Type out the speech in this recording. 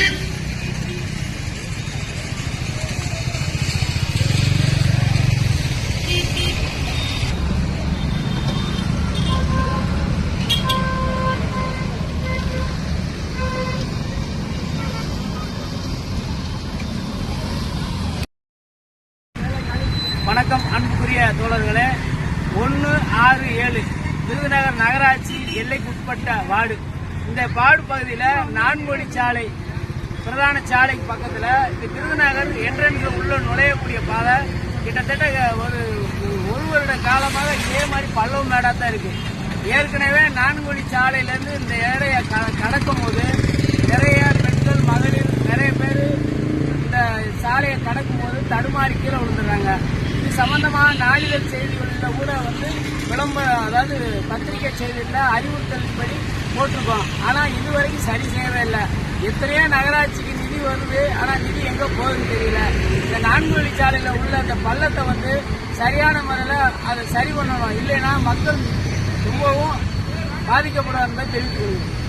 வணக்கம் அன்புக்குரிய தோழர்களே. ஒன்று ஆறு ஏழு. விருதுநகர் நகராட்சி எல்லைக்குட்பட்ட வார்டு. இந்த வார்டு பகுதியில் நான்மொழி சாலை பிரதான சாலைக்கு பக்கத்தில் இந்த விருதுநகர் என்ட்ரன்ஸில் உள்ள நுழையக்கூடிய பாதை கிட்டத்தட்ட ஒரு ஒரு வருட காலமாக இதே மாதிரி பள்ளம் மேடாக தான் இருக்கு. ஏற்கனவே நான்குடி சாலையிலேருந்து இந்த ஏழைய க- கடக்கும் போது நிறைய பெண்கள் மகளிர் நிறைய பேர் இந்த சாலையை கடக்கும் போது தடுமாறி கீழே விழுந்துடுறாங்க. இது சம்பந்தமாக நாளிதழ் செய்திகளில் விளம்ப அதாவது பத்திரிகை அறிவுறுத்தல் அறிவுறுத்தலின்படி போட்டிருக்கோம். ஆனால் இதுவரைக்கும் சரி செய்யவே இல்லை. எத்தனையோ நகராட்சிக்கு நிதி வருது. ஆனால் நிதி எங்கே போகுதுன்னு தெரியல. இந்த நான்கு வழிச்சாலையில் உள்ள அந்த பள்ளத்தை வந்து சரியான முறையில் அதை சரி பண்ணணும். இல்லைன்னா மக்கள் ரொம்பவும் பாதிக்கப்படாத தான் தெரிவித்துக் கொள்கிறேன்.